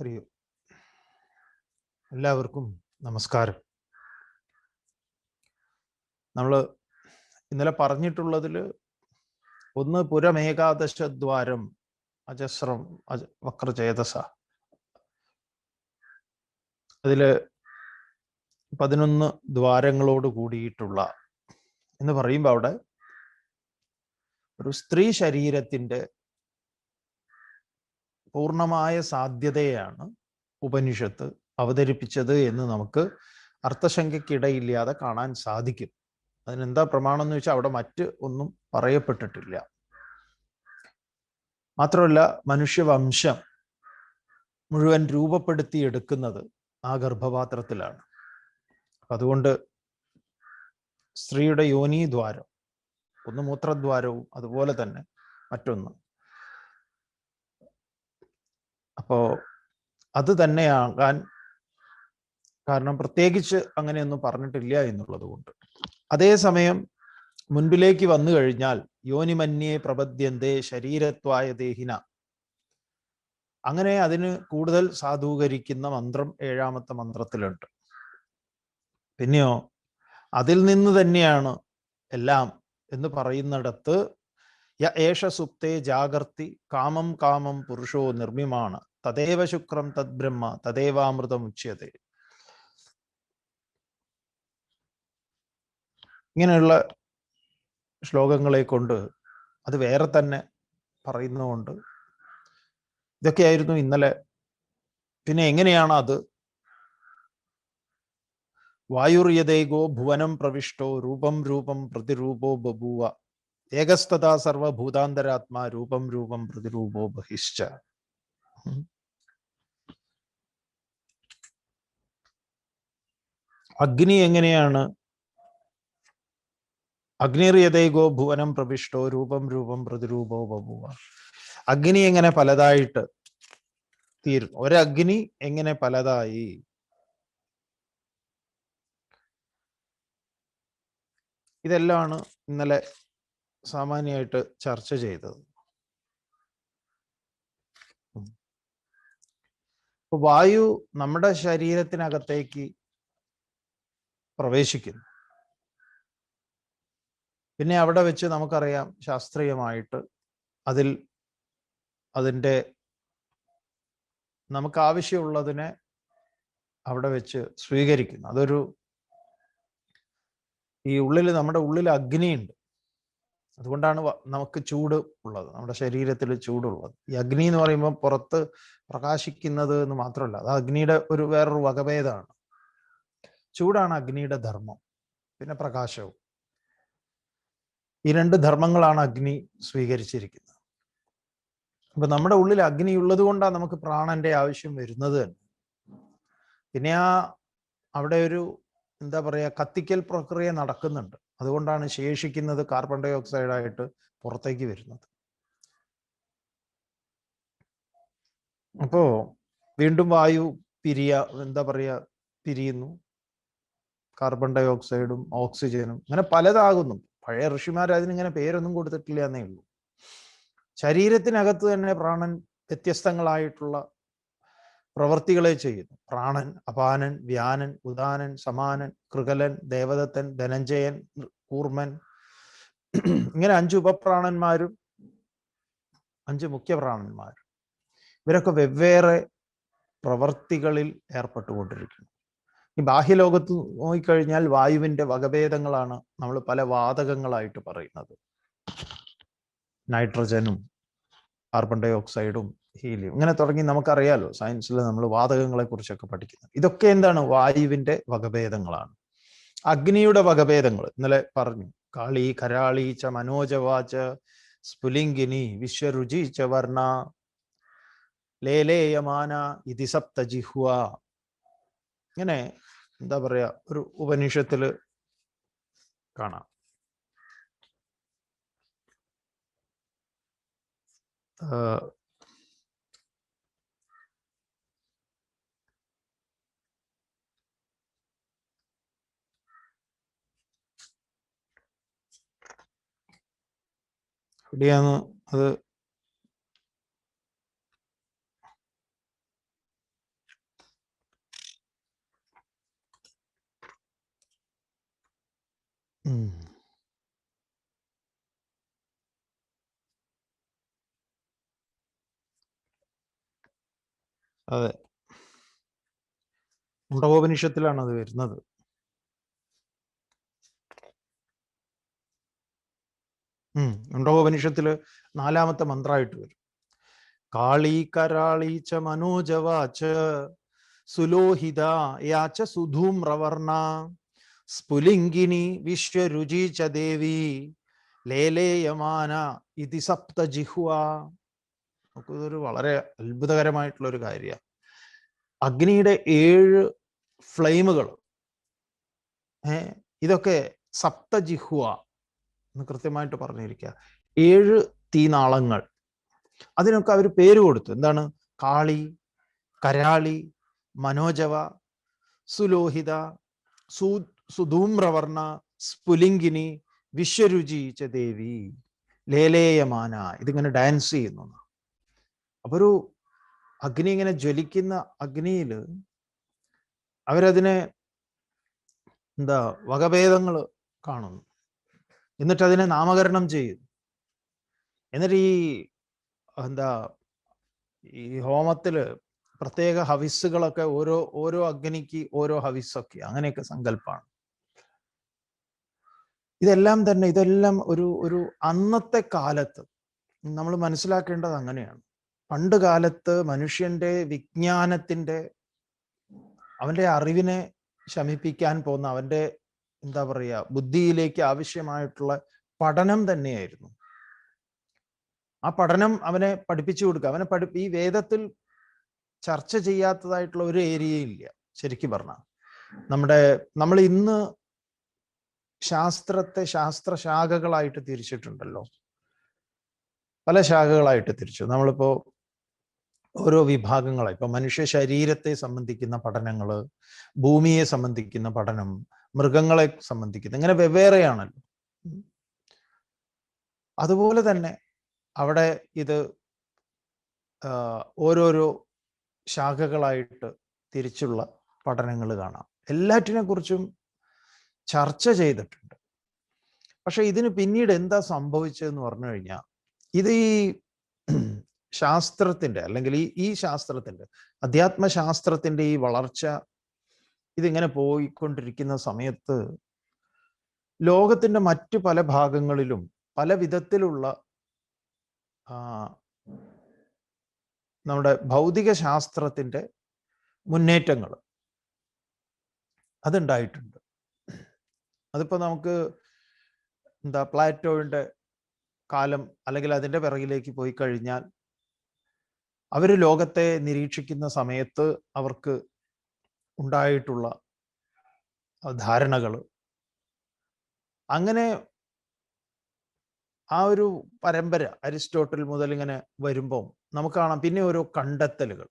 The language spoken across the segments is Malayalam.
ഹരി എല്ലാവർക്കും നമസ്കാരം. നമ്മൾ ഇന്നലെ പറഞ്ഞിട്ടുള്ളതിൽ ഒന്ന് പുരമേകാദശദ്വാരം അജസ്രം അജ വക്രചേതസ. അതിൽ പതിനൊന്ന് ദ്വാരങ്ങളോട് കൂടിയിട്ടുള്ള എന്ന് പറയുമ്പോൾ അവിടെ ഒരു സ്ത്രീ ശരീരത്തിന്റെ പൂർണമായ സാധ്യതയാണ് ഉപനിഷത്ത് അവതരിപ്പിച്ചത് എന്ന് നമുക്ക് അർത്ഥശങ്കയ്ക്കിടയില്ലാതെ കാണാൻ സാധിക്കും. അതിനെന്താ പ്രമാണം എന്ന് വെച്ചാൽ അവിടെ മറ്റ് ഒന്നും പറയപ്പെട്ടിട്ടില്ല. മാത്രമല്ല മനുഷ്യവംശം മുഴുവൻ രൂപപ്പെടുത്തിയെടുക്കുന്നത് ആ ഗർഭപാത്രത്തിലാണ്. അതുകൊണ്ട് സ്ത്രീയുടെ യോനീദ്വാരം ഒന്ന് മൂത്രദ്വാരവും അതുപോലെ തന്നെ മറ്റൊന്ന് അപ്പോ അത് തന്നെയാകാൻ കാരണം പ്രത്യേകിച്ച് അങ്ങനെയൊന്നും പറഞ്ഞിട്ടില്ല എന്നുള്ളത് കൊണ്ട്. അതേസമയം മുൻപിലേക്ക് വന്നു കഴിഞ്ഞാൽ യോനിമന്യേ പ്രപദ്യന്തേ ശരീരത്വായ ദേഹിന. അങ്ങനെ അതിന് കൂടുതൽ സാധൂകരിക്കുന്ന മന്ത്രം ഏഴാമത്തെ മന്ത്രത്തിലുണ്ട്. പിന്നെയോ അതിൽ നിന്ന് തന്നെയാണ് എല്ലാം എന്ന് പറയുന്നിടത്ത് യ ഏഷ സുപ്തേ ജാഗർത്തി കാമം കാമം പുരുഷോ നിർമ്മിമാണ്. തദേവ ശുക്രം തദ്ബ്രഹ്മ തദേവാമൃതം ഉച്യത്തെ ഇങ്ങനെയുള്ള ശ്ലോകങ്ങളെ കൊണ്ട് അത് വേറെ തന്നെ പറയുന്നതുകൊണ്ട് ഇതൊക്കെയായിരുന്നു ഇന്നലെ. പിന്നെ എങ്ങനെയാണ് അത്? വായുര്യതേകോ ഭുവനം പ്രവിഷ്ടോ രൂപം രൂപം പ്രതിരൂപോ ബഭൂവ. ഏകസ്തഥാ സർവഭൂതാന്തരാത്മാ രൂപം രൂപം പ്രതിരൂപോ ബഹിശ്ച. അഗ്നി എങ്ങനെയാണ്? അഗ്നിറിയതൈകോ ഭുവനം പ്രവിഷ്ടോ രൂപം രൂപം പ്രതിരൂപോ ബഭുവ. അഗ്നി എങ്ങനെ പലതായിട്ട് തീരും ഒരഗ്നി എങ്ങനെ പലതായി? ഇതെല്ലാമാണ് ഇന്നലെ സാമാന്യമായിട്ട് ചർച്ച ചെയ്തത്. വായു നമ്മുടെ ശരീരത്തിനകത്തേക്ക് പ്രവേശിക്കുന്നു. പിന്നെ അവിടെ വെച്ച് നമുക്കറിയാം ശാസ്ത്രീയമായിട്ട് അതിൽ അതിന്റെ നമുക്ക് ആവശ്യമുള്ളതിനെ അവിടെ വെച്ച് സ്വീകരിക്കുന്നു. അതൊരു ഈ ഉള്ളിൽ നമ്മുടെ ഉള്ളിൽ അഗ്നിയുണ്ട്. അതുകൊണ്ടാണ് നമുക്ക് ചൂട് ഉള്ളത്. നമ്മുടെ ശരീരത്തിൽ ചൂടുള്ളത്. ഈ അഗ്നി എന്ന് പറയുമ്പോൾ പുറത്ത് പ്രകാശിക്കുന്നത് എന്ന് മാത്രമല്ല അത് അഗ്നിയുടെ ഒരു വേറൊരു വകഭേദമാണ്. ചൂടാണ് അഗ്നിയുടെ ധർമ്മം പിന്നെ പ്രകാശവും. ഈ രണ്ട് ധർമ്മങ്ങളാണ് അഗ്നി സ്വീകരിച്ചിരിക്കുന്നത്. അപ്പൊ നമ്മുടെ ഉള്ളിൽ അഗ്നി ഉള്ളത് കൊണ്ടാണ് നമുക്ക് പ്രാണന്റെ ആവശ്യം വരുന്നത് തന്നെ. പിന്നെ ആ അവിടെ ഒരു എന്താ പറയുക കത്തിക്കൽ പ്രക്രിയ നടക്കുന്നുണ്ട്. അതുകൊണ്ടാണ് ശേഷിക്കുന്നത് കാർബൺ ഡൈ ഓക്സൈഡ് ആയിട്ട് പുറത്തേക്ക് വരുന്നത്. അപ്പോ വീണ്ടും വായു പിരിയ എന്താ പറയാ പിരിയുന്നു. കാർബൺ ഡൈ ഓക്സൈഡും ഓക്സിജനും അങ്ങനെ പലതാകുന്നു. പഴയ ഋഷിമാർ അതിനിങ്ങനെ പേരൊന്നും കൊടുത്തിട്ടില്ല എന്നേ ഉള്ളൂ. ശരീരത്തിനകത്ത് തന്നെ പ്രാണൻ വ്യത്യസ്തങ്ങളായിട്ടുള്ള പ്രവർത്തികളെ ചെയ്യുന്നു. പ്രാണൻ അപാനൻ വ്യാനൻ ഉദാനൻ സമാനൻ കൃകലൻ ദേവദത്തൻ ധനഞ്ജയൻ കൂർമൻ. ഇങ്ങനെ അഞ്ച് ഉപപ്രാണന്മാരും അഞ്ച് മുഖ്യപ്രാണന്മാരും ഇവരൊക്കെ വെവ്വേറെ പ്രവർത്തികളിൽ ഏർപ്പെട്ടുകൊണ്ടിരിക്കുന്നു. ഈ ബാഹ്യലോകത്ത് നോക്കിക്കഴിഞ്ഞാൽ വായുവിന്റെ വകഭേദങ്ങളാണ് നമ്മൾ പല വാതകങ്ങളായിട്ട് പറയുന്നത്. നൈട്രജനും കാർബൺ ഡൈ ഓക്സൈഡും ഹീലിയം ഇങ്ങനെ തുടങ്ങി നമുക്കറിയാലോ സയൻസിൽ നമ്മൾ വാതകങ്ങളെ കുറിച്ചൊക്കെ പഠിക്കുന്നത് ഇതൊക്കെ എന്താണ്? വായുവിന്റെ വകഭേദങ്ങളാണ്. അഗ്നിയുടെ വകഭേദങ്ങൾ. ഇന്നലെ പറഞ്ഞു കാളി കരാളി ച മനോജവാച സ്ഫുലിംഗിനി വിശ്വരുചി ചവർണ ലേലേയമാന ഇതി സപ്ത ഇങ്ങനെ എന്താ പറയാ ഒരു ഉപനിഷത്തിൽ കാണാം. എവിടെയാണ് അത്? അതെ. മുണ്ടകോപനിഷത്തിലാണ് അത് വരുന്നത്. ഉം. മുണ്ടകോപനിഷത്തിൽ നാലാമത്തെ മന്ത്രമായിട്ട് വരും. കാളി കരാളി ച മനോജവാച്ച് സുലോഹിത യാച്ച സുധൂമ്രവർണ സ്ഫുലിംഗിനി വിശ്വരുചി ച ദേവി ലേലേയമാന ഇതി സപ്ത ജിഹ്വ. നമുക്കിതൊരു വളരെ അത്ഭുതകരമായിട്ടുള്ള ഒരു കാര്യമാണ് അഗ്നിയുടെ ഏഴ് ഫ്ലെയിമുകൾ ഇതൊക്കെ സപ്ത ജിഹ്വ എന്ന് കൃത്യമായിട്ട് പറഞ്ഞിരിക്കുക ഏഴ് തീനാളങ്ങൾ. അതിനൊക്കെ അവർ പേര് കൊടുത്തു. എന്താണ്? കാളി കരാളി മനോജവ സുലോഹിത സു സുധൂമ്രവർണ സ്ഫുലിംഗിനി വിശ്വരുചി ച ദേവി ലേലേയമാന. ഇതിങ്ങനെ ഡാൻസ് ചെയ്യുന്നു. അപ്പൊ ഒരു അഗ്നി ഇങ്ങനെ ജ്വലിക്കുന്ന അഗ്നിയിൽ അവരതിനെ എന്താ വകഭേദങ്ങൾ കാണുന്നു. എന്നിട്ട് അതിനെ നാമകരണം ചെയ്യും. എന്നിട്ട് ഈ എന്താ ഈ ഹോമത്തിൽ പ്രത്യേക ഹവിസ്സുകളൊക്കെ ഓരോ ഓരോ അഗ്നിക്ക് ഓരോ ഹവിസ്സൊക്കെ അങ്ങനെയൊക്കെ സങ്കല്പമാണ് ഇതെല്ലാം തന്നെ ഇതെല്ലാം ഒരു ഒരു അന്നത്തെ കാലത്ത് നമ്മൾ മനസ്സിലാക്കേണ്ടത് അങ്ങനെയാണ്. പണ്ട് കാലത്ത് മനുഷ്യന്റെ വിജ്ഞാനത്തിന്റെ അവന്റെ അറിവിനെ ശമിപ്പിക്കാൻ പോകുന്ന അവന്റെ എന്താ പറയുക ബുദ്ധിയിലേക്ക് ആവശ്യമായിട്ടുള്ള പഠനം തന്നെയായിരുന്നു. ആ പഠനം അവനെ പഠിപ്പിച്ചു കൊടുക്കുക. അവനെ പഠി ഈ വേദത്തിൽ ചർച്ച ചെയ്യാത്തതായിട്ടുള്ള ഒരു ഏരിയയില്ല ശരിക്കും പറഞ്ഞാൽ നമ്മുടെ നമ്മൾ ഇന്ന് ശാസ്ത്രത്തെ ശാസ്ത്ര ശാഖകളായിട്ട് തിരിച്ചിട്ടുണ്ടല്ലോ. പല ശാഖകളായിട്ട് തിരിച്ചു. നമ്മളിപ്പോ ഓരോ വിഭാഗങ്ങളായി. ഇപ്പൊ മനുഷ്യ ശരീരത്തെ സംബന്ധിക്കുന്ന പഠനങ്ങൾ ഭൂമിയെ സംബന്ധിക്കുന്ന പഠനം മൃഗങ്ങളെ സംബന്ധിക്കുന്നത് ഇങ്ങനെ വെവ്വേറെയാണല്ലോ. അതുപോലെ തന്നെ അവിടെ ഇത് ഓരോരോ ശാഖകളായിട്ട് തിരിച്ചുള്ള പഠനങ്ങൾ കാണാം. എല്ലാറ്റിനെ കുറിച്ചും ചർച്ച ചെയ്തിട്ടുണ്ട്. പക്ഷെ ഇതിന് പിന്നീട് എന്താ സംഭവിച്ചതെന്ന് പറഞ്ഞു കഴിഞ്ഞാൽ ഇത് ഈ ശാസ്ത്രത്തിന്റെ അല്ലെങ്കിൽ ഈ ഈ ശാസ്ത്രത്തിന്റെ അധ്യാത്മശാസ്ത്രത്തിന്റെ ഈ വളർച്ച ഇതിങ്ങനെ പോയിക്കൊണ്ടിരിക്കുന്ന സമയത്ത് ലോകത്തിന്റെ മറ്റു പല ഭാഗങ്ങളിലും പല വിധത്തിലുള്ള നമ്മുടെ ഭൗതിക ശാസ്ത്രത്തിന്റെ മുന്നേറ്റങ്ങൾ അതുണ്ടായിട്ടുണ്ട്. അതിപ്പോൾ നമുക്ക് എന്താ പ്ലാറ്റോയുടെ കാലം അല്ലെങ്കിൽ അതിന്റെ പിറകിലേക്ക് പോയി കഴിഞ്ഞാൽ അവർ ലോകത്തെ നിരീക്ഷിക്കുന്ന സമയത്ത് അവർക്ക് ഉണ്ടായിട്ടുള്ള ധാരണകൾ അങ്ങനെ ആ ഒരു പരമ്പര അരിസ്റ്റോട്ടിൽ മുതൽ ഇങ്ങനെ വരുമ്പോൾ നമുക്ക് കാണാം പിന്നെ ഓരോ കണ്ടെത്തലുകൾ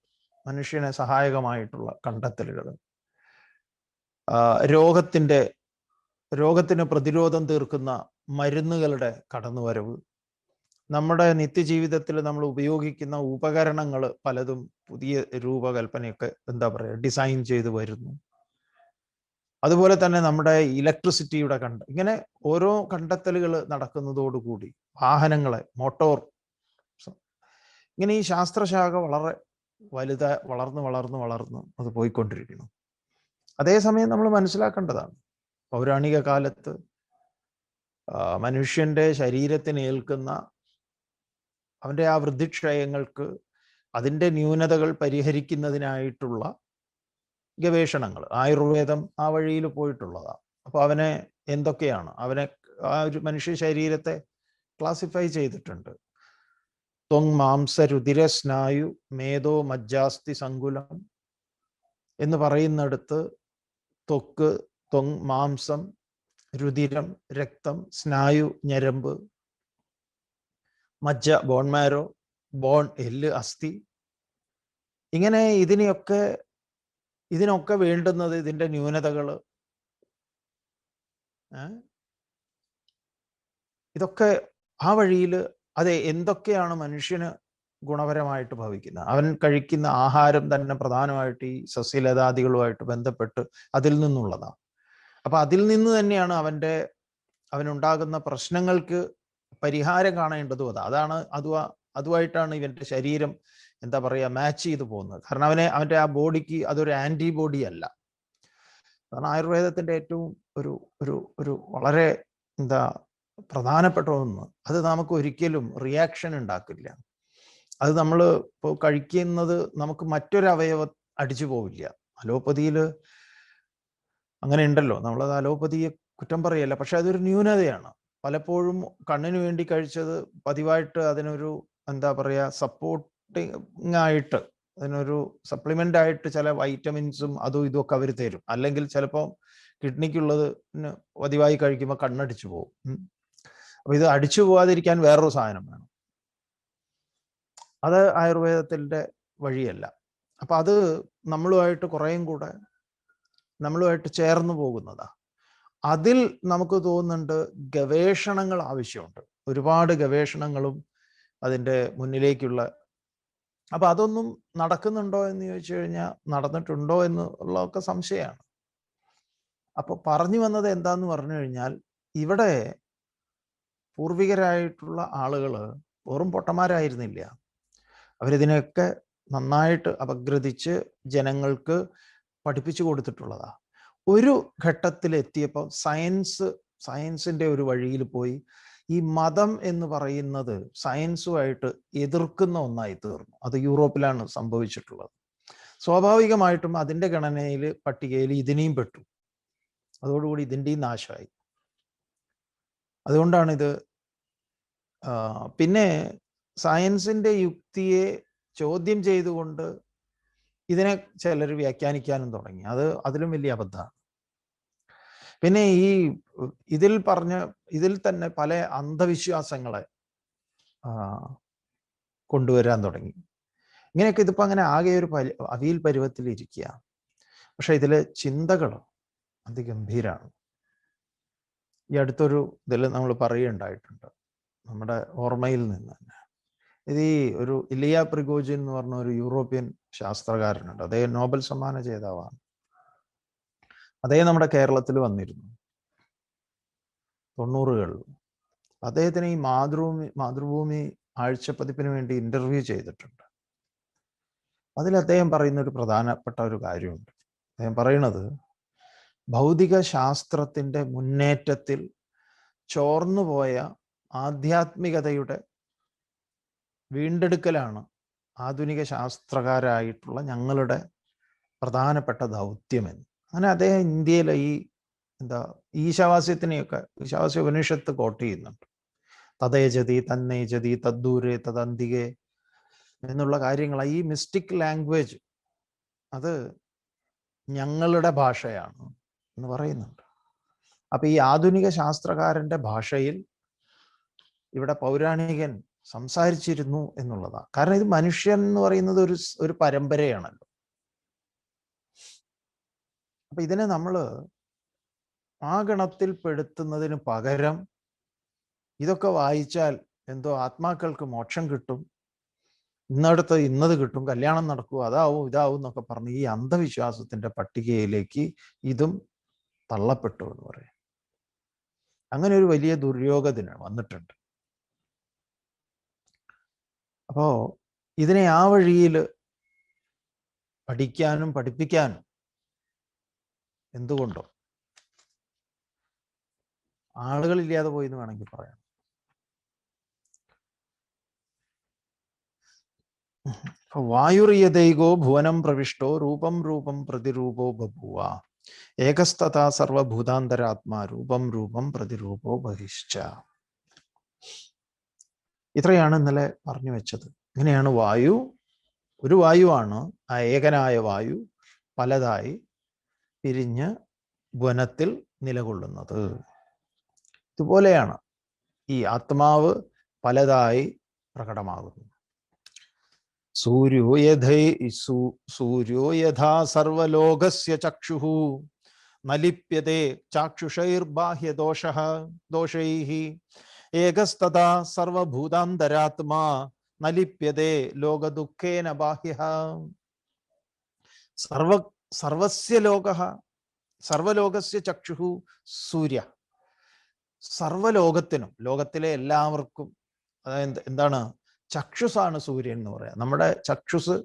മനുഷ്യനെ സഹായകമായിട്ടുള്ള കണ്ടെത്തലുകൾ. രോഗത്തിന്റെ രോഗത്തിന് പ്രതിരോധം തീർക്കുന്ന മരുന്നുകളുടെ കടന്നുവരവ് നമ്മുടെ നിത്യജീവിതത്തിൽ നമ്മൾ ഉപയോഗിക്കുന്ന ഉപകരണങ്ങൾ പലതും പുതിയ രൂപകൽപ്പനയൊക്കെ എന്താ പറയുക ഡിസൈൻ ചെയ്ത് വരുന്നു. അതുപോലെ തന്നെ നമ്മുടെ ഇലക്ട്രിസിറ്റിയുടെ കണ്ട ഇങ്ങനെ ഓരോ കണ്ടെത്തലുകൾ നടക്കുന്നതോടുകൂടി വാഹനങ്ങളെ മോട്ടോർ ഇങ്ങനെ ഈ ശാസ്ത്രശാഖ വളരെ വലുത വളർന്ന് വളർന്ന് വളർന്ന് അത് പോയിക്കൊണ്ടിരിക്കുന്നു. അതേസമയം നമ്മൾ മനസ്സിലാക്കേണ്ടതാണ് പൗരാണിക കാലത്ത് മനുഷ്യന്റെ ശരീരത്തിന് ഏൽക്കുന്ന അവന്റെ ആ വൃദ്ധിക്ഷയങ്ങൾക്ക് അതിന്റെ ന്യൂനതകൾ പരിഹരിക്കുന്നതിനായിട്ടുള്ള ഗവേഷണങ്ങൾ. ആയുർവേദം ആ വഴിയിൽ പോയിട്ടുള്ളതാണ് അപ്പോൾ അവനെ എന്തൊക്കെയാണ്? അവനെ ആ ഒരു മനുഷ്യ ശരീരത്തെ ക്ലാസിഫൈ ചെയ്തിട്ടുണ്ട്. ത്വങ് സ്നായു മേധോ മജ്ജാസ്തി സങ്കുലം എന്ന് പറയുന്നിടത്ത് ത്വക്ക് ത്വങ് മാംസം രുതിരം രക്തം സ്നായു ഞരമ്പ് മജ്ജ ബോൺ മാരോ ബോൺ എല്ല് അസ്ഥി. ഇങ്ങനെ ഇതിനെയൊക്കെ ഇതിനൊക്കെ വേണ്ടുന്നത് ഇതിന്റെ ന്യൂനതകൾ. ഇതൊക്കെ ആ വഴിയിൽ അതെ എന്തൊക്കെയാണ് മനുഷ്യന് ഗുണപരമായിട്ട് ഭവിക്കുന്നത്? അവൻ കഴിക്കുന്ന ആഹാരം തന്നെ പ്രധാനമായിട്ട് ഈ സസ്യലതാദികളുമായിട്ട് ബന്ധപ്പെട്ട് അതിൽ നിന്നുള്ളതാണ്. അപ്പൊ അതിൽ നിന്ന് തന്നെയാണ് അവന്റെ അവനുണ്ടാകുന്ന പ്രശ്നങ്ങൾക്ക് പരിഹാരം കാണേണ്ടതും അതാ. അതാണ് അതുവാ അതുമായിട്ടാണ് ഇവന്റെ ശരീരം എന്താ പറയുക മാച്ച് ചെയ്തു പോകുന്നത്. കാരണം അവനെ അവന്റെ ആ ബോഡിക്ക് അതൊരു ആന്റിബോഡി അല്ല. കാരണം ആയുർവേദത്തിന്റെ ഏറ്റവും ഒരു ഒരു ഒരു വളരെ എന്താ പ്രധാനപ്പെട്ട ഒന്ന് അത് നമുക്ക് ഒരിക്കലും റിയാക്ഷൻ ഉണ്ടാക്കില്ല. അത് നമ്മൾ ഇപ്പോൾ കഴിക്കുന്നത് നമുക്ക് മറ്റൊരു അവയവം അടിച്ചു പോവില്ല. അലോപ്പതിയിൽ അങ്ങനെ ഉണ്ടല്ലോ. നമ്മളത് അലോപ്പതിയെ കുറ്റം പറയല്ല. പക്ഷെ അതൊരു ന്യൂനതയാണ്. പലപ്പോഴും കണ്ണിന് വേണ്ടി കഴിച്ചത് പതിവായിട്ട് അതിനൊരു എന്താ പറയുക സപ്പോർട്ടിങ് ആയിട്ട് അതിനൊരു സപ്ലിമെന്റ് ആയിട്ട് ചില വൈറ്റമിൻസും അതും ഇതും ഒക്കെ അവർ തരും. അല്ലെങ്കിൽ ചിലപ്പോൾ കിഡ്നിക്കുള്ളത് പതിവായി കഴിക്കുമ്പോൾ കണ്ണടിച്ചു പോകും. അപ്പൊ ഇത് അടിച്ചു പോവാതിരിക്കാൻ വേറൊരു സാധനം വേണം. അത് ആയുർവേദത്തിന്റെ വഴിയല്ല. അപ്പൊ അത് നമ്മളുമായിട്ട് കുറേയും കൂടെ നമ്മളുമായിട്ട് ചേർന്ന് പോകുന്നതാ. അതിൽ നമുക്ക് തോന്നുന്നുണ്ട് ഗവേഷണങ്ങൾ ആവശ്യമുണ്ട്. ഒരുപാട് ഗവേഷണങ്ങളും അതിന്റെ മുന്നിലേക്കുള്ള. അപ്പൊ അതൊന്നും നടക്കുന്നുണ്ടോ എന്ന് ചോദിച്ചു കഴിഞ്ഞാൽ നടന്നിട്ടുണ്ടോ എന്നുള്ളതൊക്കെ സംശയമാണ്. അപ്പൊ പറഞ്ഞു വന്നത് എന്താന്ന് പറഞ്ഞു കഴിഞ്ഞാൽ ഇവിടെ പൂർവികരായിട്ടുള്ള ആളുകൾ വെറും പൊട്ടന്മാരായിരുന്നില്ല. അവരിതിനെയൊക്കെ നന്നായിട്ട് അപഗ്രഥിച്ച് ജനങ്ങൾക്ക് പഠിപ്പിച്ചു കൊടുത്തിട്ടുള്ളതാ. ഒരു ഘട്ടത്തിൽ എത്തിയപ്പോൾ സയൻസ് സയൻസിന്റെ ഒരു വഴിയിൽ പോയി. ഈ മതം എന്ന് പറയുന്നത് സയൻസുമായിട്ട് എതിർക്കുന്ന ഒന്നായി തീർന്നു. അത് യൂറോപ്പിലാണ് സംഭവിച്ചിട്ടുള്ളത്. സ്വാഭാവികമായിട്ടും അതിന്റെ ഗണനയിൽ പട്ടികയിൽ ഇതിനെയും പെട്ടു. അതോടുകൂടി ഇതിന്റെയും നാശമായി. അതുകൊണ്ടാണിത് പിന്നെ സയൻസിന്റെ യുക്തിയെ ചോദ്യം ചെയ്തുകൊണ്ട് ഇതിനെ ചിലർ വ്യാഖ്യാനിക്കാനും തുടങ്ങി. അത് അതിലും വലിയ അബദ്ധമാണ്. പിന്നെ ഈ ഇതിൽ പറഞ്ഞ ഇതിൽ തന്നെ പല അന്ധവിശ്വാസങ്ങളെ കൊണ്ടുവരാൻ തുടങ്ങി. ഇങ്ങനെയൊക്കെ ഇതിപ്പോ അങ്ങനെ ആകെ ഒരു പരി അവിയിൽ പരുവത്തിൽ ഇരിക്കുക പക്ഷെ ഇതിലെ ചിന്തകൾ അതിഗംഭീരാണ്. ഈ അടുത്തൊരു ഇതിൽ നമ്മൾ പറയുണ്ടായിട്ടുണ്ട് നമ്മുടെ ഓർമ്മയിൽ നിന്ന് തന്നെ. ഇത് ഈ ഒരു ഇലിയ പ്രിഗോജിൻ എന്ന് പറഞ്ഞ ഒരു യൂറോപ്യൻ ശാസ്ത്രകാരനുണ്ട്. അദ്ദേഹം നോബൽ സമ്മാന ജേതാവാണ്. അദ്ദേഹം നമ്മുടെ കേരളത്തിൽ വന്നിരുന്നു. തൊണ്ണൂറുകളിൽ. അദ്ദേഹത്തിന് ഈ മാതൃഭൂമി മാതൃഭൂമി ആഴ്ചപ്പതിപ്പിന് വേണ്ടി ഇന്റർവ്യൂ ചെയ്തിട്ടുണ്ട്. അതിൽ അദ്ദേഹം പറയുന്ന ഒരു പ്രധാനപ്പെട്ട ഒരു കാര്യമുണ്ട്. അദ്ദേഹം പറയുന്നത് ഭൗതിക ശാസ്ത്രത്തിന്റെ മുന്നേറ്റത്തിൽ ചോർന്നുപോയ ആധ്യാത്മികതയുടെ വീണ്ടെടുക്കലാണ് ആധുനിക ശാസ്ത്രകാരായിട്ടുള്ള ഞങ്ങളുടെ പ്രധാനപ്പെട്ട ദൗത്യമെന്ന് അങ്ങനെ അദ്ദേഹം ഇന്ത്യയിലെ ഈ എന്താ ഈശാവാസ്യത്തിനെയൊക്കെ ഈശാവാസ്യ ഉപനിഷത്ത് കോട്ട് ചെയ്യുന്നുണ്ട്. തതേജതി തന്നേജതി തദ്ദൂരെ തദന്തികെ എന്നുള്ള കാര്യങ്ങൾ. ഈ മിസ്റ്റിക് ലാംഗ്വേജ് അത് ഞങ്ങളുടെ ഭാഷയാണ് എന്ന് പറയുന്നുണ്ട്. അപ്പൊ ഈ ആധുനിക ശാസ്ത്രകാരന്റെ ഭാഷയിൽ ഇവിടെ പൗരാണികൻ സംസാരിച്ചിരുന്നു എന്നുള്ളതാണ്. കാരണം ഇത് മനുഷ്യൻ എന്ന് പറയുന്നത് ഒരു ഒരു പരമ്പരയാണല്ലോ. അപ്പൊ ഇതിനെ നമ്മൾ ആ ഗണത്തിൽപ്പെടുത്തുന്നതിന് പകരം ഇതൊക്കെ വായിച്ചാൽ എന്തോ ആത്മാക്കൾക്ക് മോക്ഷം കിട്ടും. ഇന്നടുത്ത് ഇന്നത് കിട്ടും. കല്യാണം നടക്കും അതാവും ഇതാവും എന്നൊക്കെ പറഞ്ഞ് ഈ അന്ധവിശ്വാസത്തിന്റെ പട്ടികയിലേക്ക് ഇതും തള്ളപ്പെട്ടു എന്ന് പറയും. അങ്ങനെ ഒരു വലിയ ദുര്യോഗത്തിന് വന്നിട്ടുണ്ട്. അപ്പോ ഇതിനെ ആ വഴിയിൽ പഠിക്കാനും പഠിപ്പിക്കാനും എന്തുകൊണ്ടോ. ആളുകളില്ലാതെ പോയി എന്ന് വേണമെങ്കിൽ പറയാം. വായുറിയതൈകോ ഭുവനം പ്രവിഷ്ടോ രൂപം രൂപം പ്രതിരൂപോ ബഭുവ. ഏകസ്തഥാ സർവഭൂതാന്തരാത്മാ രൂപം രൂപം പ്രതിരൂപോ ബഹിശ്ച. ഇത്രയാണ് ഇന്നലെ പറഞ്ഞു വെച്ചത്. ഇങ്ങനെയാണ് വായു. ഒരു വായുവാണ്. ആ ഏകനായ വായു പലതായി പിരിഞ്ഞ് വനത്തിൽ നിലകൊള്ളുന്നത്. ഇതുപോലെയാണ് ഈ ആത്മാവ് പലതായി പ്രകടമാകുന്നു സൂര്യോ യഥൈ സൂര്യോ യഥാ സർവലോകസ്യ ചക്ഷുഃ നലിപ്യത്തെ ചാക്ഷുഷൈർബാഹ്യദോഷ ദോഷൈ ഏകസ്തഥാ സർവഭൂതാന്തരാത്മാ നലിപ്യതേ ലോകദുഃഖേന ബാഹ്യ. സർവ സർവസ്യ ലോക സർവലോകസ്യ ചക്ഷുഹു സൂര്യ. സർവലോകത്തിനും ലോകത്തിലെ എല്ലാവർക്കും അതായത് എന്താണ്? ചക്ഷുസാണ് സൂര്യൻ എന്ന് പറയാം. നമ്മുടെ ചക്ഷുസ്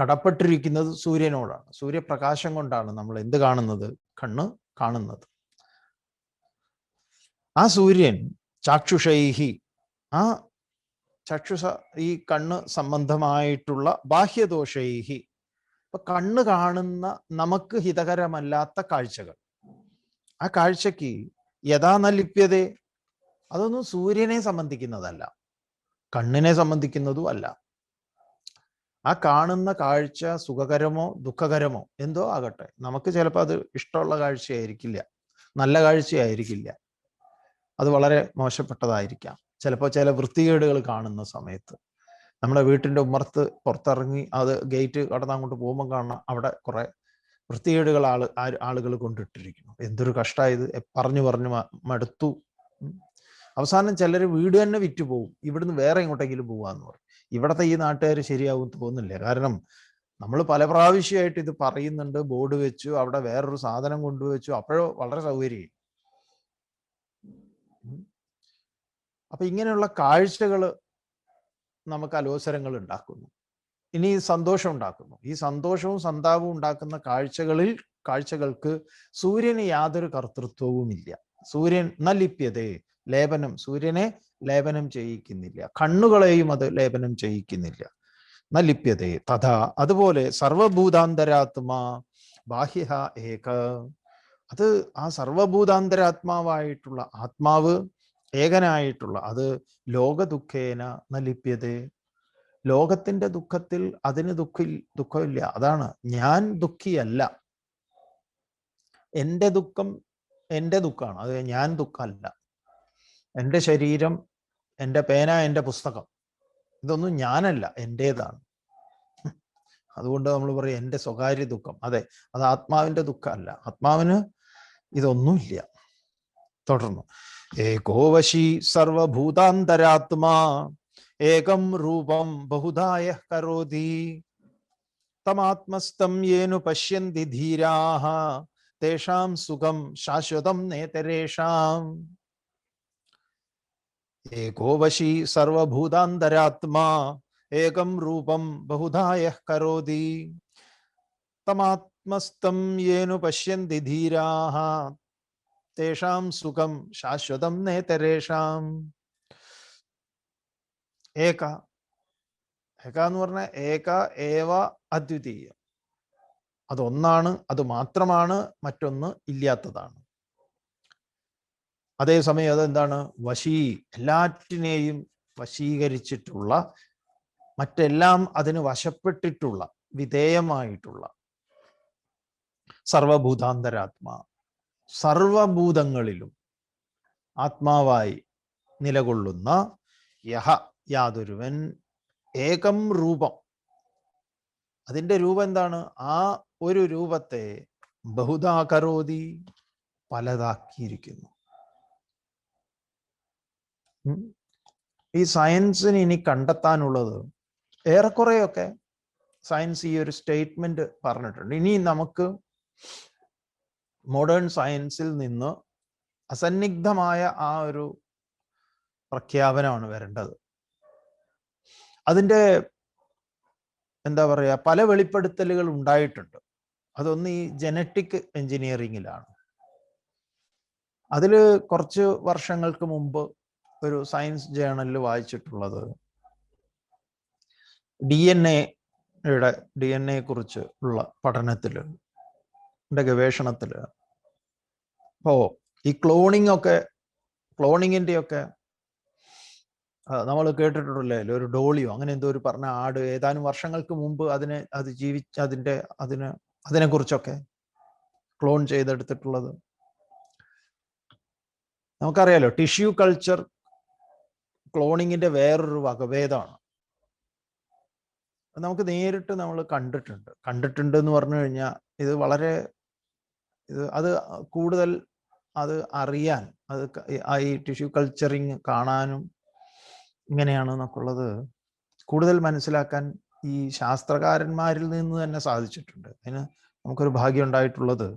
കടപ്പെട്ടിരിക്കുന്നത് സൂര്യനോടാണ്. സൂര്യപ്രകാശം കൊണ്ടാണ് നമ്മൾ എന്ത് കാണുന്നത്? കണ്ണ് കാണുന്നത്. ആ സൂര്യൻ ചാക്ഷുഷൈഹി ആ ചക്ഷുസ ഈ കണ്ണ് സംബന്ധമായിട്ടുള്ള ബാഹ്യദോഷൈഹി ഇപ്പൊ കണ്ണ് കാണുന്ന നമുക്ക് ഹിതകരമല്ലാത്ത കാഴ്ചകൾ. ആ കാഴ്ചക്ക് യഥാ നലിപ്യത അതൊന്നും സൂര്യനെ സംബന്ധിക്കുന്നതല്ല. കണ്ണിനെ സംബന്ധിക്കുന്നതും അല്ല. ആ കാണുന്ന കാഴ്ച സുഖകരമോ ദുഃഖകരമോ എന്തോ ആകട്ടെ. നമുക്ക് ചിലപ്പോൾ അത് ഇഷ്ടമുള്ള കാഴ്ചയായിരിക്കില്ല. നല്ല കാഴ്ചയായിരിക്കില്ല. അത് വളരെ മോശപ്പെട്ടതായിരിക്കാം. ചിലപ്പോൾ ചില വൃത്തികേടുകൾ കാണുന്ന സമയത്ത്. നമ്മുടെ വീട്ടിന്റെ ഉമ്മർത്ത് പുറത്തിറങ്ങി അത് ഗേറ്റ് കടന്ന് അങ്ങോട്ട് പോകുമ്പോൾ കാണാം അവിടെ കുറെ വൃത്തികേടുകൾ ആൾ ആളുകൾ കൊണ്ടിട്ടിരിക്കുന്നു. എന്തൊരു കഷ്ടമായത് പറഞ്ഞു പറഞ്ഞു മടുത്തു. അവസാനം ചിലർ വീട് തന്നെ വിറ്റു പോകും ഇവിടുന്ന് വേറെ എങ്ങോട്ടെങ്കിലും പോവാന്ന് പറയും. ഇവിടത്തെ ഈ നാട്ടുകാർ ശരിയാവും തോന്നുന്നില്ല. കാരണം നമ്മൾ പല പ്രാവശ്യമായിട്ട് ഇത് പറയുന്നുണ്ട്. ബോർഡ് വെച്ചു അവിടെ വേറൊരു സാധനം കൊണ്ടുവച്ചു. അപ്പോഴോ വളരെ സൗകര്യം അപ്പൊ ഇങ്ങനെയുള്ള കാഴ്ചകൾ നമുക്ക് അലോസരങ്ങൾ ഉണ്ടാക്കുന്നു ഇനി സന്തോഷം ഉണ്ടാക്കുന്നു ഈ സന്തോഷവും സന്താപവും ഉണ്ടാക്കുന്ന കാഴ്ചകളിൽ കാഴ്ചകൾക്ക് സൂര്യന് യാതൊരു കർത്തൃത്വവുമില്ല. സൂര്യൻ നലിപ്യതേ ലേപനം സൂര്യനെ ലേപനം ചെയ്യിക്കുന്നില്ല. കണ്ണുകളെയും അത് ലേപനം ചെയ്യിക്കുന്നില്ല. നലിപ്യതേ തഥാ അതുപോലെ സർവഭൂതാന്തരാത്മാ ബാഹ്യ ഏക. അത് ആ സർവഭൂതാന്തരാത്മാവായിട്ടുള്ള ആത്മാവ് ഏകനായിട്ടുള്ള അത് ലോക ദുഃഖേന നലിപ്യതേ ലോകത്തിന്റെ ദുഃഖത്തിൽ അതിന് ദുഃഖ ദുഃഖമില്ല. അതാണ് ഞാൻ ദുഃഖിയല്ല. എന്റെ ദുഃഖം എന്റെ ദുഃഖമാണ് അത് ഞാൻ ദുഃഖമല്ല. എന്റെ ശരീരം എന്റെ പേന എന്റെ പുസ്തകം ഇതൊന്നും ഞാനല്ല. എന്റേതാണ്. അതുകൊണ്ട് നമ്മൾ പറയും എന്റെ സ്വകാര്യ ദുഃഖം. അതെ അത് ആത്മാവിന്റെ ദുഃഖമല്ല. ആത്മാവിന് ഇതൊന്നുമില്ല. തുടർന്നു. ഏകോവശി സർവഭൂതാന്തരാത്മാ ഏകം രൂപം ബഹുധായ കരോതി തമാത്മസ്തം യേനു പശ്യന്തി ധീരാഹ തേഷാം സുഖം ശാശ്വതം നേതരേഷാം ഏകോവശി സർവഭൂതാന്തരാത്മാ ഏകം രൂപം ബഹുധായ കരോതി തമാത്മസ്തം യേനു പശ്യന്തി ധീരാഹ തേഷാം സുഖം ശാശ്വതം നേതരേഷാം ഏക ഏക എന്ന് പറഞ്ഞാൽ ഏക ഏവ അദ്വിതീയം. അതൊന്നാണ് അത് മാത്രമാണ് മറ്റൊന്ന് ഇല്ലാത്തതാണ്. അതേസമയം അതെന്താണ് വശീ എല്ലാറ്റിനെയും വശീകരിച്ചിട്ടുള്ള മറ്റെല്ലാം അതിന് വശപ്പെട്ടിട്ടുള്ള വിധേയമായിട്ടുള്ള സർവഭൂതാന്തരാത്മാ. സർവഭൂതങ്ങളിലും ആത്മാവായി നിലകൊള്ളുന്ന യഹ യാതൊരുവൻ ഏകം രൂപം. അതിന്റെ രൂപം എന്താണ്? ആ ഒരു രൂപത്തെ ബഹുതാ കരോതി പലതാക്കിയിരിക്കുന്നു ഈ സയൻസിന് ഇനി കണ്ടെത്താനുള്ളത് ഏറെക്കുറെയൊക്കെ സയൻസ് ഈ ഒരു സ്റ്റേറ്റ്മെന്റ് പറഞ്ഞിട്ടുണ്ട്. ഇനി നമുക്ക് മോഡേൺ സയൻസിൽ നിന്ന് അസന്നിഗ്ധമായ ആ ഒരു പ്രഖ്യാപനമാണ് വരേണ്ടത്. അതിന്റെ എന്താ പറയുക പല വെളിപ്പെടുത്തലുകൾ ഉണ്ടായിട്ടുണ്ട്. അതൊന്ന് ഈ ജനറ്റിക് എഞ്ചിനീയറിങ്ങിലാണ് അതിൽ കുറച്ച് വർഷങ്ങൾക്ക് മുമ്പ് ഒരു സയൻസ് ജേണലിൽ വായിച്ചിട്ടുള്ളത് ഡി എൻ എയുടെ ഡി എൻ എ കുറിച്ച് ഉള്ള പഠനത്തിൽ ഗവേഷണത്തിൽ ഓ ഈ ക്ലോണിംഗ് ഒക്കെ ക്ലോണിങ്ങിന്റെ ഒക്കെ നമ്മൾ കേട്ടിട്ടുണ്ടല്ലേ ഒരു ഡോളിയോ അങ്ങനെ എന്തോ ഒരു പറഞ്ഞ ആട് ഏതാനും വർഷങ്ങൾക്ക് മുമ്പ് അതിനെ അത് ജീവിച്ച് അതിന്റെ അതിന് അതിനെക്കുറിച്ചൊക്കെ ക്ലോൺ ചെയ്തെടുത്തിട്ടുള്ളത്. നമുക്കറിയാലോ ടിഷ്യൂ കൾച്ചർ ക്ലോണിങ്ങിന്റെ വേറൊരു വകഭേദമാണ്. നമുക്ക് നേരിട്ട് നമ്മൾ കണ്ടിട്ടുണ്ട്. കണ്ടിട്ടുണ്ട് എന്ന് പറഞ്ഞു കഴിഞ്ഞാൽ ഇത് വളരെ ഇത് അത് കൂടുതൽ അത് അറിയാൻ അത് ഈ- ടിഷ്യൂ കൾച്ചറിങ് കാണാനും ഇങ്ങനെയാണ് എന്നൊക്കെയുള്ളത് കൂടുതൽ മനസ്സിലാക്കാൻ ഈ ശാസ്ത്രകാരന്മാരിൽ നിന്ന് തന്നെ സാധിച്ചിട്ടുണ്ട്. അതിന് നമുക്കൊരു ഭാഗ്യം ഉണ്ടായിട്ടുള്ളത്.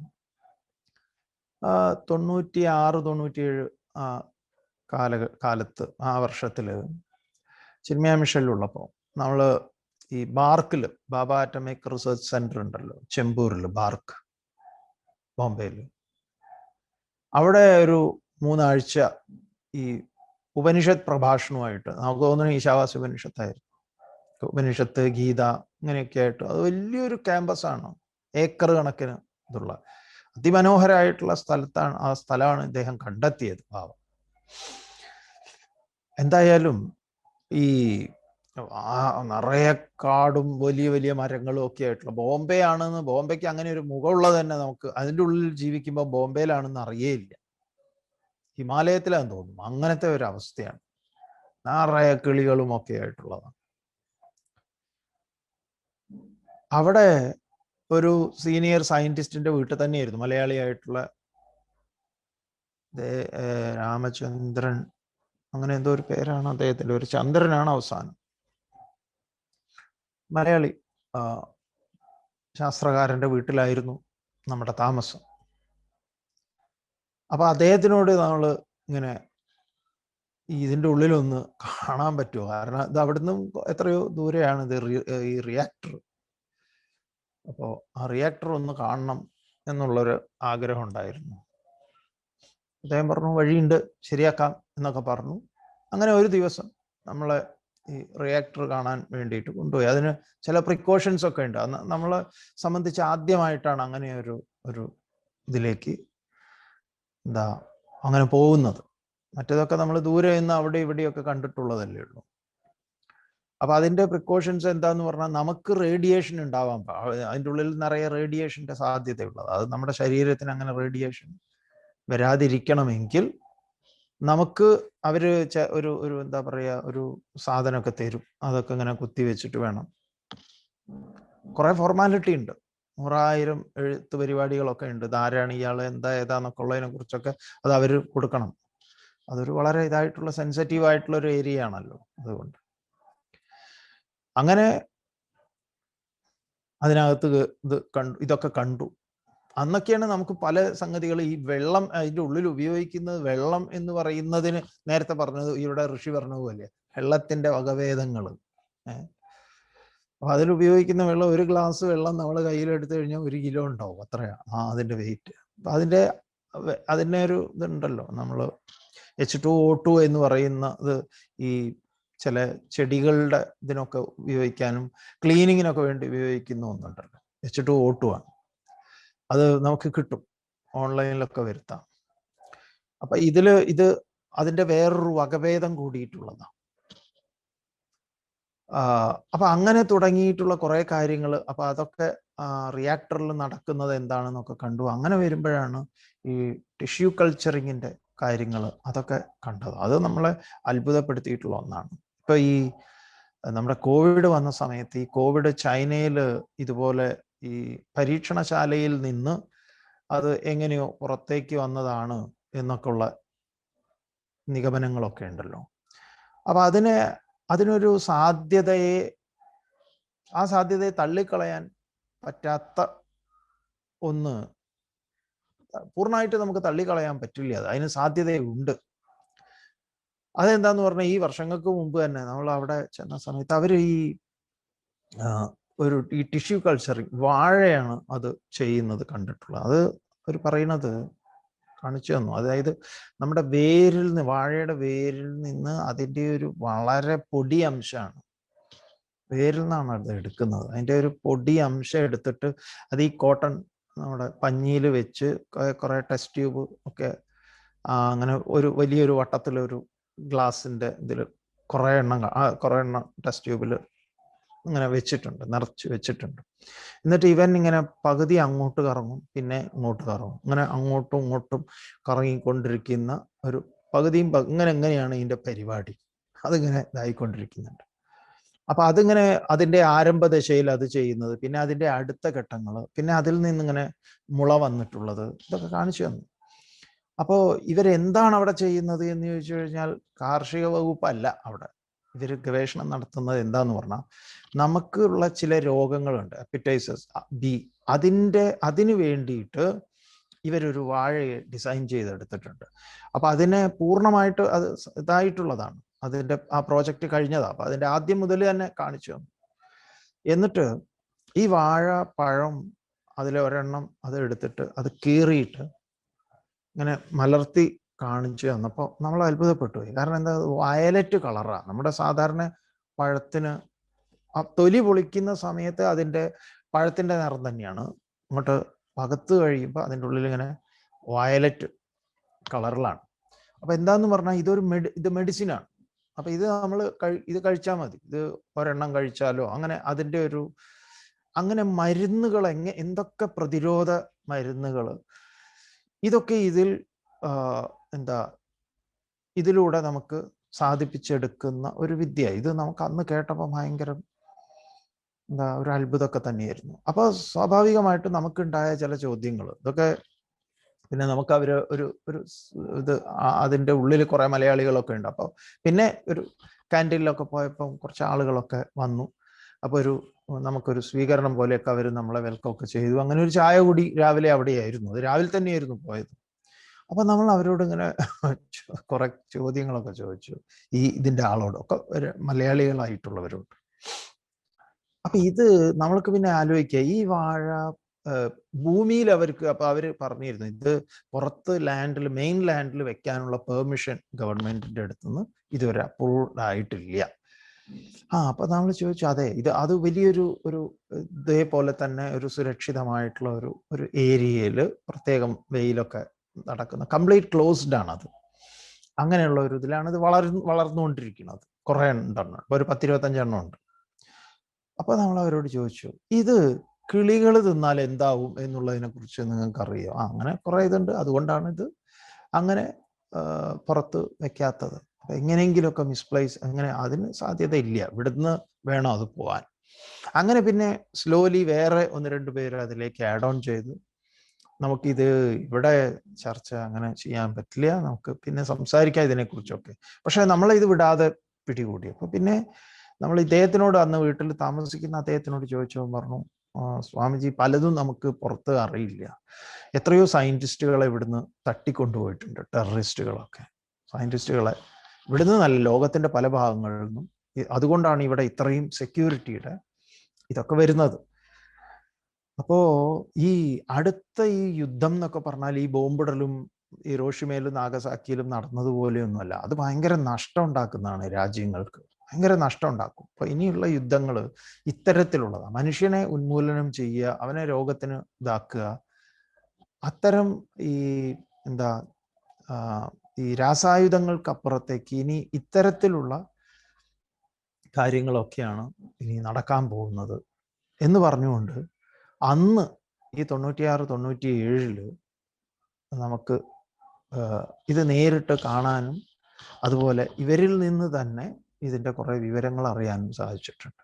തൊണ്ണൂറ്റി ആറ് തൊണ്ണൂറ്റിയേഴ് ആ കാല കാലത്ത് ആ വർഷത്തിൽ ചിന്മയ മിഷനിലുള്ളപ്പോൾ നമ്മൾ ഈ ബാർക്കിൽ ബാബ ആറ്റമിക് റിസർച്ച് സെന്റർ ഉണ്ടല്ലോ ചെമ്പൂരിൽ ബാർക്ക്. ബോംബെയിൽ അവിടെ ഒരു മൂന്നാഴ്ച ഈ ഉപനിഷത്ത് പ്രഭാഷണമായിട്ട് നമുക്ക് തോന്നുന്നു ഈശാവാസ ഉപനിഷത്തായിരുന്നു. ഉപനിഷത്ത് ഗീത ഇങ്ങനെയൊക്കെ ആയിട്ട് അത് വലിയൊരു ക്യാമ്പസാണ് ഏക്കർ കണക്കിന് ഇതുള്ള. അതിമനോഹരമായിട്ടുള്ള സ്ഥലത്താണ് ആ സ്ഥലമാണ് ഇദ്ദേഹം കണ്ടെത്തിയത് ഭാവം എന്തായാലും ഈ നിറയെ കാടും വലിയ വലിയ മരങ്ങളും ഒക്കെ ആയിട്ടുള്ള ബോംബെ ആണെന്ന് ബോംബെക്ക് അങ്ങനെ ഒരു മുഖമുള്ളത് തന്നെ നമുക്ക് അതിന്റെ ഉള്ളിൽ ജീവിക്കുമ്പോൾ ബോംബെയിലാണെന്ന് അറിയേയില്ല. ഹിമാലയത്തിലാന്ന് തോന്നും അങ്ങനത്തെ ഒരു അവസ്ഥയാണ്. നിറയെ കിളികളും ഒക്കെ ആയിട്ടുള്ളതാണ്. അവിടെ ഒരു സീനിയർ സയന്റിസ്റ്റിന്റെ വീട്ടിൽ തന്നെയായിരുന്നു. മലയാളിയായിട്ടുള്ള രാമചന്ദ്രൻ അങ്ങനെ എന്തോ ഒരു പേരാണ് അദ്ദേഹത്തിന്റെ. ഒരു ചന്ദ്രനാണ് അവസാനം. മലയാളി ശാസ്ത്രകാരന്റെ വീട്ടിലായിരുന്നു നമ്മുടെ താമസം. അപ്പൊ അദ്ദേഹത്തിനോട് നമ്മൾ ഇങ്ങനെ ഇതിന്റെ ഉള്ളിലൊന്ന് കാണാൻ പറ്റുമോ? കാരണം ഇത് അവിടുന്ന് എത്രയോ ദൂരെയാണ് ഇത് ഈ റിയാക്ടർ അപ്പോൾ ആ റിയാക്ടർ ഒന്ന് കാണണം എന്നുള്ളൊരു ആഗ്രഹം ഉണ്ടായിരുന്നു. അദ്ദേഹം പറഞ്ഞു വഴിയുണ്ട് ശരിയാക്കാം എന്നൊക്കെ പറഞ്ഞു. അങ്ങനെ ഒരു ദിവസം നമ്മളെ ഈ റിയാക്ടർ കാണാൻ വേണ്ടിയിട്ട് കൊണ്ടുപോയി. അതിന് ചില പ്രിക്കോഷൻസ് ഒക്കെ ഉണ്ട്. നമ്മളെ സംബന്ധിച്ച് ആദ്യമായിട്ടാണ് അങ്ങനെ ഒരു ഒരു ഇതിലേക്ക് എന്താ അങ്ങനെ പോകുന്നത്. മറ്റേതൊക്കെ നമ്മൾ ദൂരെ നിന്ന് അവിടെ ഇവിടെയൊക്കെ കണ്ടിട്ടുള്ളതല്ലേ ഉള്ളൂ. അപ്പൊ അതിന്റെ പ്രിക്കോഷൻസ് എന്താന്ന് പറഞ്ഞാൽ നമുക്ക് റേഡിയേഷൻ ഉണ്ടാവാൻ അതിന്റെ ഉള്ളിൽ നിറയെ റേഡിയേഷന്റെ സാധ്യതയുള്ളത്. അത് നമ്മുടെ ശരീരത്തിന് അങ്ങനെ റേഡിയേഷൻ വരാതിരിക്കണമെങ്കിൽ നമുക്ക് അവർ ഒരു ഒരു എന്താ പറയാ ഒരു സാധനമൊക്കെ തരും. അതൊക്കെ ഇങ്ങനെ കുത്തി വെച്ചിട്ട് വേണം. കുറെ ഫോർമാലിറ്റി ഉണ്ട്. നൂറായിരം എഴുത്ത് പരിപാടികളൊക്കെ ഉണ്ട്. ഇതാരാണ് ഇയാൾ എന്താ ഏതാന്നൊക്കെ ഉള്ളതിനെ കുറിച്ചൊക്കെ അത് അവർ കൊടുക്കണം. അതൊരു വളരെ ഇതായിട്ടുള്ള സെൻസിറ്റീവ് ആയിട്ടുള്ള ഒരു ഏരിയ ആണല്ലോ അതുകൊണ്ട്. അങ്ങനെ അതിനകത്ത് ഇത് കണ്ടു ഇതൊക്കെ കണ്ടു. അന്നൊക്കെയാണ് നമുക്ക് പല സംഗതികൾ ഈ വെള്ളം അതിന്റെ ഉള്ളിൽ ഉപയോഗിക്കുന്നത് വെള്ളം എന്ന് പറയുന്നതിന് നേരത്തെ പറഞ്ഞത് ഇവിടെ ഋഷി പറഞ്ഞതുപോലെ വെള്ളത്തിന്റെ വകഭേദങ്ങൾ അപ്പൊ അതിലുപയോഗിക്കുന്ന വെള്ളം ഒരു ഗ്ലാസ് വെള്ളം നമ്മൾ കയ്യിലെടുത്തു കഴിഞ്ഞാൽ ഒരു കിലോ ഉണ്ടാവും അത്രയാണ് ആ അതിന്റെ വെയിറ്റ് അപ്പൊ അതിന്റെ അതിന്റെ ഒരു ഇതുണ്ടല്ലോ നമ്മൾ എച്ച് ടു ഒ ടു എന്ന് പറയുന്നത് ഈ ചില ചെടികളുടെ ഇതിനൊക്കെ ഉപയോഗിക്കാനും ക്ലീനിങ്ങിനൊക്കെ വേണ്ടി ഉപയോഗിക്കുന്ന ഒന്നുണ്ടല്ലോ എച്ച് ടു ഒ ടു ആണ്. അത് നമുക്ക് കിട്ടും. ഓൺലൈനിലൊക്കെ വരുത്താം. അപ്പൊ ഇതിൽ ഇത് അതിന്റെ വേറൊരു വകഭേദം കൂടിയിട്ടുള്ളതാണ് അപ്പൊ അങ്ങനെ തുടങ്ങിയിട്ടുള്ള കുറെ കാര്യങ്ങൾ അപ്പൊ അതൊക്കെ റിയാക്ടറിൽ നടക്കുന്നത് എന്താണെന്നൊക്കെ കണ്ടു. അങ്ങനെ വരുമ്പോഴാണ് ഈ ടിഷ്യൂ കൾച്ചറിങ്ങിന്റെ കാര്യങ്ങൾ അതൊക്കെ കണ്ടത്. അത് നമ്മളെ അത്ഭുതപ്പെടുത്തിയിട്ടുള്ള ഒന്നാണ്. ഇപ്പൊ ഈ നമ്മുടെ കോവിഡ് വന്ന സമയത്ത് ഈ കോവിഡ് ചൈനയിൽ ഇതുപോലെ ഈ പരീക്ഷണശാലയിൽ നിന്ന് അത് എങ്ങനെയോ പുറത്തേക്ക് വന്നതാണ് എന്നൊക്കെയുള്ള നിഗമനങ്ങളൊക്കെ ഉണ്ടല്ലോ. അപ്പൊ അതിന് അതിനൊരു സാധ്യതയെ ആ സാധ്യതയെ തള്ളിക്കളയാൻ പറ്റാത്ത ഒന്ന് പൂർണമായിട്ട് നമുക്ക് തള്ളിക്കളയാൻ പറ്റില്ല. അത് അതിന് സാധ്യതയുണ്ട് അതെന്താന്ന് പറഞ്ഞാൽ ഈ വർഷങ്ങൾക്ക് മുമ്പ് തന്നെ നമ്മൾ അവിടെ ചെന്ന സമയത്ത് അവർ ഈ ഒരു ഈ ടിഷ്യൂ കൾച്ചറിങ് വാഴയാണ് അത് ചെയ്യുന്നത് കണ്ടിട്ടുള്ളത്. അത് അവർ പറയുന്നത് കാണിച്ചു തന്നു. അതായത് നമ്മുടെ വേരിൽ നിന്ന് വാഴയുടെ വേരിൽ നിന്ന് അതിന്റെ ഒരു വളരെ പൊടി അംശമാണ്. വേരിൽ നിന്നാണ് അത് എടുക്കുന്നത്. അതിന്റെ ഒരു പൊടി അംശം എടുത്തിട്ട് അത് ഈ കോട്ടൺ നമ്മുടെ പഞ്ഞിയിൽ വെച്ച് കുറെ ടെസ്റ്റ് ട്യൂബ് ഒക്കെ അങ്ങനെ ഒരു വലിയൊരു വട്ടത്തിലൊരു ഗ്ലാസിന്റെ ഇതിൽ കുറേ എണ്ണം കുറേ എണ്ണം ടെസ്റ്റ് ട്യൂബിൽ ഇങ്ങനെ വെച്ചിട്ടുണ്ട് നിറച്ച് വെച്ചിട്ടുണ്ട്. എന്നിട്ട് ഇവൻ ഇങ്ങനെ പകുതി അങ്ങോട്ട് കറങ്ങും പിന്നെ ഇങ്ങോട്ട് കറങ്ങും. ഇങ്ങനെ അങ്ങോട്ടും ഇങ്ങോട്ടും കറങ്ങിക്കൊണ്ടിരിക്കുന്ന ഒരു പകുതിയും ഇങ്ങനെ എങ്ങനെയാണ് ഇതിന്റെ പരിപാടി. അതിങ്ങനെ ഇതായിക്കൊണ്ടിരിക്കുന്നുണ്ട്. അപ്പൊ അതിങ്ങനെ അതിന്റെ ആരംഭദശയിൽ അത് ചെയ്യുന്നത് പിന്നെ അതിന്റെ അടുത്ത ഘട്ടങ്ങൾ പിന്നെ അതിൽ നിന്നിങ്ങനെ മുള വന്നിട്ടുള്ളത് ഇതൊക്കെ കാണിച്ചു തന്നു. അപ്പോൾ ഇവരെന്താണ് അവിടെ ചെയ്യുന്നത് എന്ന് ചോദിച്ചു കഴിഞ്ഞാൽ കാർഷിക വകുപ്പല്ല അവിടെ. ഇവർ ഗവേഷണം നടത്തുന്നത് എന്താന്ന് പറഞ്ഞാൽ നമുക്കുള്ള ചില രോഗങ്ങളുണ്ട് അപ്പിറ്റൈസസ് ബി അതിന്റെ അതിന് വേണ്ടിയിട്ട് ഇവരൊരു വാഴ ഡിസൈൻ ചെയ്തെടുത്തിട്ടുണ്ട്. അപ്പൊ അതിനെ പൂർണമായിട്ട് അത് ഇതായിട്ടുള്ളതാണ്. അതിന്റെ ആ പ്രോജക്റ്റ് കഴിഞ്ഞതാണ് അപ്പൊ അതിന്റെ ആദ്യം മുതൽ തന്നെ കാണിച്ചു തന്നു. എന്നിട്ട് ഈ വാഴ പഴം അതിലെ ഒരെണ്ണം അത് എടുത്തിട്ട് അത് കീറിയിട്ട് ഇങ്ങനെ മലർത്തി കാണിച്ചു തന്നപ്പോൾ നമ്മൾ അത്ഭുതപ്പെട്ടു പോയി കാരണം എന്താ? വയലറ്റ് കളറാണ് നമ്മുടെ സാധാരണ പഴത്തിന് ആ തൊലി പൊളിക്കുന്ന സമയത്ത് അതിന്റെ പഴത്തിന്റെ നിറം തന്നെയാണ്. അങ്ങോട്ട് പകത്ത് കഴിയുമ്പോൾ അതിന്റെ ഉള്ളിൽ ഇങ്ങനെ വയലറ്റ് കളറിലാണ്. അപ്പം എന്താന്ന് പറഞ്ഞാൽ ഇതൊരു മെഡി ഇത് മെഡിസിനാണ്. അപ്പം ഇത് നമ്മൾ കഴി ഇത് കഴിച്ചാൽ മതി. ഇത് ഒരെണ്ണം കഴിച്ചാലോ അങ്ങനെ അതിന്റെ ഒരു അങ്ങനെ മരുന്നുകൾ എങ്ങനെ എന്തൊക്കെ പ്രതിരോധ മരുന്നുകൾ ഇതൊക്കെ ഇതിൽ എന്താ ഇതിലൂടെ നമുക്ക് സാധിപ്പിച്ചെടുക്കുന്ന ഒരു വിദ്യ. ഇത് നമുക്ക് അന്ന് കേട്ടപ്പോൾ ഭയങ്കര എന്താ ഒരു അത്ഭുതമൊക്കെ തന്നെയായിരുന്നു. അപ്പൊ സ്വാഭാവികമായിട്ടും നമുക്കുണ്ടായ ചില ചോദ്യങ്ങൾ ഇതൊക്കെ പിന്നെ നമുക്ക് അവർ ഒരു ഒരു ഇത് അതിന്റെ ഉള്ളിൽ കുറെ മലയാളികളൊക്കെ ഉണ്ട്. അപ്പോൾ പിന്നെ ഒരു ക്യാന്റീനിലൊക്കെ പോയപ്പോൾ കുറച്ച് ആളുകളൊക്കെ വന്നു. അപ്പോൾ ഒരു നമുക്കൊരു സ്വീകരണം പോലെയൊക്കെ അവർ നമ്മളെ വെൽക്കം ഒക്കെ ചെയ്തു. അങ്ങനെ ഒരു ചായ കൂടി രാവിലെ അവിടെയായിരുന്നു. അത് രാവിലെ തന്നെയായിരുന്നു പോയത്. അപ്പൊ നമ്മൾ അവരോട് ഇങ്ങനെ കുറേ ചോദ്യങ്ങളൊക്കെ ചോദിച്ചു. ഈ ഇതിന്റെ ആളോട് ഒക്കെ ഒരു മലയാളികളായിട്ടുള്ളവരോട്. അപ്പൊ ഇത് നമ്മൾക്ക് പിന്നെ ആലോചിക്കുക ഈ വാഴ ഭൂമിയിൽ അവർക്ക് അപ്പൊ അവർ പറഞ്ഞിരുന്നു ഇത് പുറത്ത് ലാൻഡിൽ മെയിൻ ലാൻഡിൽ വെക്കാനുള്ള പെർമിഷൻ ഗവൺമെന്റിന്റെ അടുത്തുനിന്ന് ഇതുവരെ അപ്രൂവ്ഡ് ആയിട്ടില്ല. ആ അപ്പൊ നമ്മൾ ചോദിച്ചു അതെ ഇത് അത് വലിയൊരു ഒരു ഇതേപോലെ തന്നെ ഒരു സുരക്ഷിതമായിട്ടുള്ള ഒരു ഒരു ഏരിയയിൽ പ്രത്യേകം വെയിലൊക്കെ നടക്കുന്ന. കംപ്ലീറ്റ് ക്ലോസ്ഡ് ആണ് അത് അങ്ങനെയുള്ള ഒരു ഇതിലാണ് ഇത് വളർ വളർന്നുകൊണ്ടിരിക്കുന്നത്. കുറെ ഇപ്പൊ ഒരു പത്തിരുപത്തഞ്ചെണ്ണം ഉണ്ട്. അപ്പോൾ നമ്മൾ അവരോട് ചോദിച്ചു ഇത് കിളികൾ തിന്നാൽ എന്താവും എന്നുള്ളതിനെ കുറിച്ച് നിങ്ങൾക്ക് അറിയോ ആ അങ്ങനെ കുറെ ഇതുണ്ട്. അതുകൊണ്ടാണ് ഇത് അങ്ങനെ പുറത്ത് വെക്കാത്തത്. എങ്ങനെയെങ്കിലുമൊക്കെ മിസ്പ്ലേസ് അങ്ങനെ അതിന് സാധ്യതയില്ല. ഇവിടുന്ന് വേണം അത് പോവാൻ. അങ്ങനെ പിന്നെ സ്ലോലി വേറെ ഒന്ന് രണ്ട് പേര് അതിലേക്ക് ആഡ് ഓൺ ചെയ്തു നമുക്കിത് ഇവിടെ ചർച്ച അങ്ങനെ ചെയ്യാൻ പറ്റില്ല. നമുക്ക് പിന്നെ സംസാരിക്കാം ഇതിനെക്കുറിച്ചൊക്കെ പക്ഷെ നമ്മൾ ഇത് വിടാതെ പിടികൂടി. അപ്പൊ പിന്നെ നമ്മൾ ഇദ്ദേഹത്തിനോട് അന്ന് വീട്ടിൽ താമസിക്കുന്ന അദ്ദേഹത്തിനോട് ചോദിച്ചപ്പോൾ പറഞ്ഞു "ആ, സ്വാമിജി പലതും നമുക്ക് പുറത്ത് അറിയില്ല. എത്രയോ സയന്റിസ്റ്റുകളെ ഇവിടുന്ന് തട്ടിക്കൊണ്ടുപോയിട്ടുണ്ട് ടെററിസ്റ്റുകളൊക്കെ. സയന്റിസ്റ്റുകളെ ഇവിടുന്ന് നല്ല ലോകത്തിന്റെ പല ഭാഗങ്ങളിൽ നിന്നും. അതുകൊണ്ടാണ് ഇവിടെ ഇത്രയും സെക്യൂരിറ്റിയുടെ ഇതൊക്കെ വരുന്നത്. അപ്പോ ഈ അടുത്ത ഈ യുദ്ധം എന്നൊക്കെ പറഞ്ഞാൽ ഈ ബോംബിടലും ഈ റോഷിമേലും നാഗസാക്കിയിലും നടന്നതുപോലെയൊന്നുമല്ല. അത് ഭയങ്കര നഷ്ടം ഉണ്ടാക്കുന്നതാണ് രാജ്യങ്ങൾക്ക്. ഭയങ്കര നഷ്ടം ഉണ്ടാക്കും അപ്പൊ ഇനിയുള്ള യുദ്ധങ്ങൾ ഇത്തരത്തിലുള്ളതാണ്. മനുഷ്യനെ ഉന്മൂലനം ചെയ്യുക അവനെ രോഗത്തിന് ഇതാക്കുക. അത്തരം ഈ എന്താ ഈ രാസായുധങ്ങൾക്കപ്പുറത്തേക്ക് ഇനി ഇത്തരത്തിലുള്ള കാര്യങ്ങളൊക്കെയാണ് ഇനി നടക്കാൻ പോകുന്നത് എന്ന് പറഞ്ഞുകൊണ്ട് അന്ന് ഈ തൊണ്ണൂറ്റിയാറ് തൊണ്ണൂറ്റി ഏഴിൽ നമുക്ക് ഇത് നേരിട്ട് കാണാനും അതുപോലെ ഇവരിൽ നിന്ന് തന്നെ ഇതിന്റെ കുറേ വിവരങ്ങൾ അറിയാനും സാധിച്ചിട്ടുണ്ട്.